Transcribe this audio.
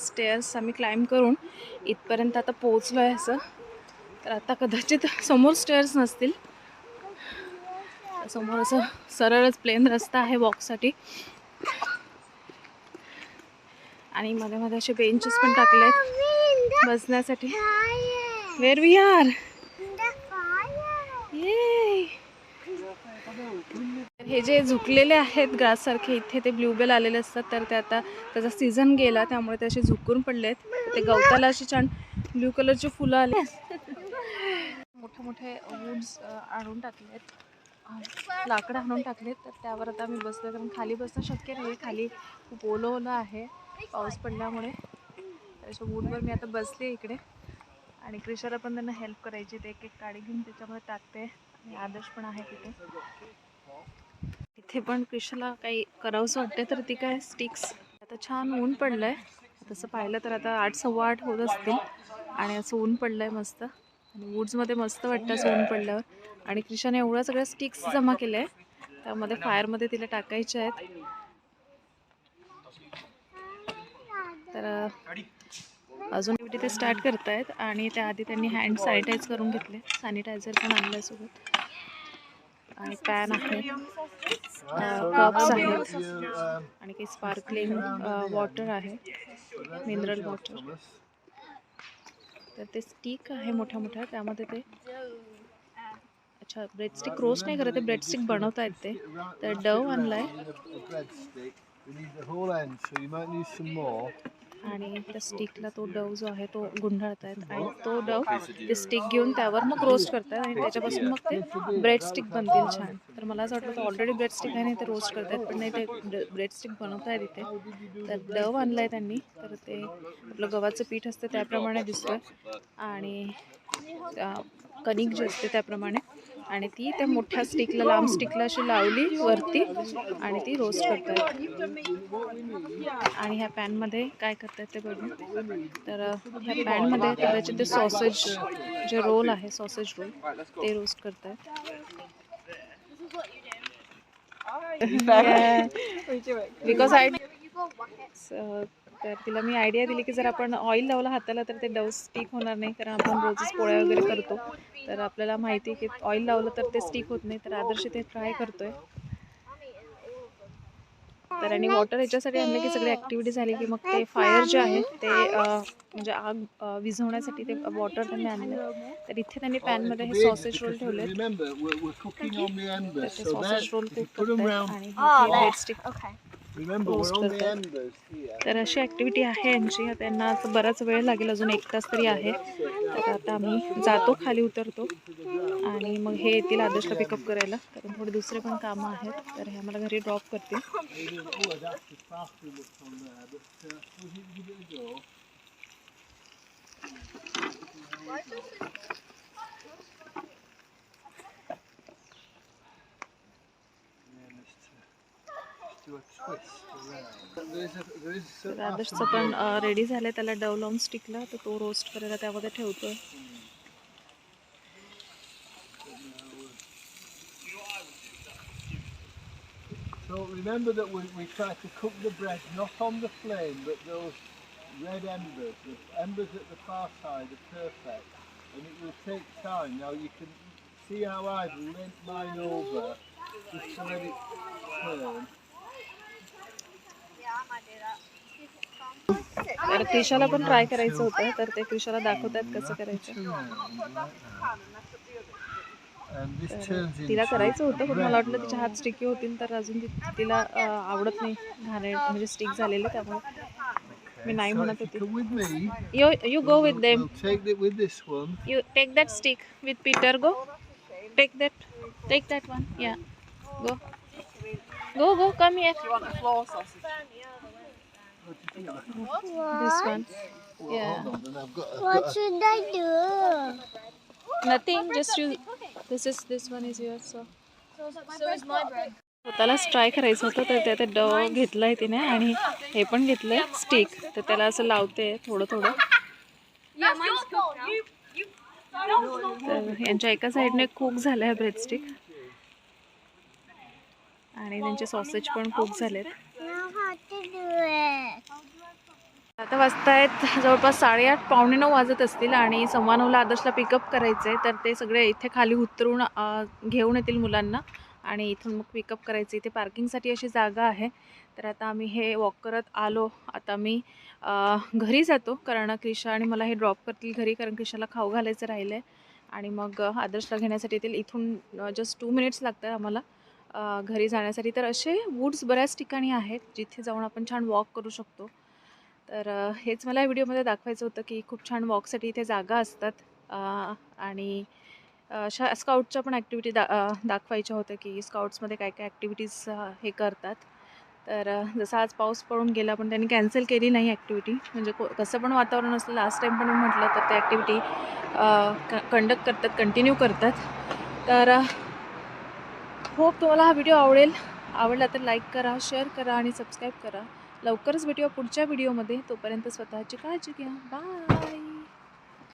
Stairs आम्ही climb करून इथपर्यंत आता पोहोचलो आहे असं. तर आता कदाचित समोर स्टेअर्स नसतील. समोर असं सरळच प्लेन रस्ता आहे वॉकसाठी आणि मध्ये मध्ये असे बेंचेस पण टाकले आहेत बसण्यासाठी वेर वी आर हे जे झुकलेले आहेत ग्राससारखे इथे ते ब्ल्यूबेल आलेले असतात तर ते आता त्याचा सीझन गेला त्यामुळे ते असे झुकून पडले आहेत. ते गवताला अशी छान ब्ल्यू कलरची फुलं आले मोठे मोठे वूड्स आणून टाकले आहेत. लाकडं आणून टाकलेत तर त्यावर आता मी बसलो कारण खाली बसणं शक्य नाही खाली खूप ओलं ओलं आहे. पाऊस पडल्यामुळे. त्याच्या वूडवर मी आता बसले इकडे. आणि क्रिशाला पण त्यांना हेल्प करायची ते एक एक काडी घेऊन त्याच्यामध्ये टाकते. आणि आदर्श पण आहे तिथे. इथे पण क्रिशाला काही करावंसं वाटते तर ती काय स्टिक्स आता छान ऊन पडलं आहे तसं पाहिलं तर आता आठ सव्वा आठ होत असतील. आणि असं ऊन पडलं आहे मस्त. आणि वूड्समध्ये मस्त वाटतं असं ऊन पडल्यावर. आणि क्रिशाने एवढ्या सगळ्या स्टिक्स जमा केल्या. आहे त्यामध्ये फायरमध्ये तिला टाकायच्या आहेत. तर अजून तिथे स्टार्ट करतायत. आणि त्याआधी त्यांनी हँड सॅनिटाईज करून घेतले. सॅनिटायझर पण आणलं सोबत. आणि पॅन आहे. कप्स आहेत. आणि काही स्पार्कलिंग वॉटर आहे. मिनरल वॉटर तर ते स्टिक आहे मोठ्या मोठ्या. त्यामध्ये ते अच्छा ब्रेड स्टिक रोस्ट नाही करत ते ब्रेड स्टिक बनवत आहेत ते. तर डव आणलाय. आणि त्या स्टिकला तो डव जो आहे तो गुंढाळत आहेत आणि तो डव ते स्टिक घेऊन त्यावर मग रोस्ट करतात आणि त्याच्यापासून मग ते ब्रेड स्टिक बनतील छान. तर मला असं वाटलं ऑलरेडी ब्रेड स्टिक आहे नाही ते रोस्ट करतात पण नाही ते ब्रेड स्टिक बनवत आहेत इथे. तर डव आणलाय त्यांनी तर ते आपलं गव्हाचं पीठ असतं त्याप्रमाणे दिसतोय आणि कणिक जी असते त्याप्रमाणे. आणि ती त्या मोठ्या स्टिकला लांब स्टिकला अशी लावली वरती आणि ती रोस्ट करतात आणि ह्या पॅनमध्ये काय करतात ते बघू. तर ह्या पॅनमध्ये कदाचित ते सॉसेज जे रोल आहे सॉसेज रोल ते रोस्ट करतात बिकॉज आय तर तिला मी आयडिया दिली की जर आपण ऑइल लावलं हाताला तर ते डव स्टिक होणार नाही. कारण आपण रोजच पोळ्या वगैरे करतो. तर आपल्याला माहिती आहे की ऑइल लावलं तर ते स्टिक होत नाही. तर आदर्श ते ट्राय करतोय. तर आणि वॉटर याच्यासाठी आणलं की सगळी ॲक्टिव्हिटी झाली की मग ते फायर जे आहे ते म्हणजे आग विझवण्यासाठी ते वॉटर त्यांनी आणलं. तर इथे त्यांनी पॅनमध्ये हे sausage roll so sausage roll cook. आणि ब्रेड स्टिक तर अशी ॲक्टिव्हिटी आहे यांची त्यांना आता बराच वेळ लागेल अजून एक तास तरी आहे. तर आता आम्ही जातो खाली उतरतो. आणि मग हे येतील आदर्शला पिकअप करायला. कारण थोडे दुसरे पण कामं आहेत. तर हे आम्हाला घरी ड्रॉप करतील. आदर्शचं पण रेडी झालं आहे त्याला डव लावून स्टिकला तर तो रोस्ट करायला त्यामध्ये ठेवतोय So remember that we, we try to cook the bread not on the flame, but those red embers. The embers at the far side are perfect, and it will take time. Now you can see how I've leant mine over just to let it turn. तर क्रिशाला पण try करायचं होतं तर ते क्रिशाला दाखवतात कसं करायचं. तिला करायचं होतं पण मला वाटलं तिच्या हात स्टिकी होतील तर अजून तिला आवडत नाही घाणे म्हणजे स्टिक झालेले त्यामुळे. मी नाही म्हणत होती. You you go with them you take that stick with Peter go take that take that one या go that. Take that one. Yeah. Go. Go. Come here. You want the floor sausage? This one. Yeah. On, got, What got should I do? Nothing. Just you. This is this one is yours. So. So is my bread. स्वतःलाच try करायचं होतं तर त्यात Dove घेतलाय तिने आणि हे पण घेतलंय स्टिक तर त्याला असं लावते थोडं थोडं. तर यांच्या एका साईडने कुक झालं आहे ब्रेड स्टिक आणि त्यांचे सॉसेज पण खूप झालेत. आता वाजतायत जवळपास साडेआठ पावणे नऊ वाजत असतील आणि सव्वा नऊला आदर्शला पिकअप करायचं आहे तर ते सगळे इथे खाली उतरून घेऊन येतील मुलांना. आणि इथून मग पिकअप करायचं इथे पार्किंगसाठी अशी जागा आहे. तर आता आम्ही हे वॉक करत आलो. आता मी घरी जातो कारण क्रिशा आणि मला हे ड्रॉप करतील घरी कारण क्रिशाला खाऊ घालायचं राहिलं आहे आणि मग आदर्शला घेण्यासाठी येतील. इथून जस्ट टू मिनिट्स लागतात आम्हाला. घरी जाण्यासाठी. तर असे वूड्स बऱ्याच ठिकाणी आहेत जिथे जाऊन आपण छान वॉक करू शकतो. तर हेच मला या व्हिडिओमध्ये दाखवायचं होतं की खूप छान वॉकसाठी इथे जागा असतात. आणि अशा स्काउटच्या पण ॲक्टिव्हिटी दा दाखवायच्या होत्या की स्काउट्समध्ये काय काय ॲक्टिव्हिटीज हे करतात. तर जसा जसं आज पाऊस पडून गेला पण त्यांनी कॅन्सल केली नाही ॲक्टिव्हिटी म्हणजे को कसं पण वातावरण असलं लास्ट टाईम पण म्हटलं तर ते ॲक्टिव्हिटी क कंडक्ट करतात कंटिन्यू करतात. तर होप तुम्हाला हा व्हिडिओ आवडेल. आवडला तर लाईक करा शेअर करा आणि सबस्क्राईब करा. लवकरच भेटूया पुढच्या व्हिडिओमध्ये. तोपर्यंत स्वतःची काळजी घ्या. बाय!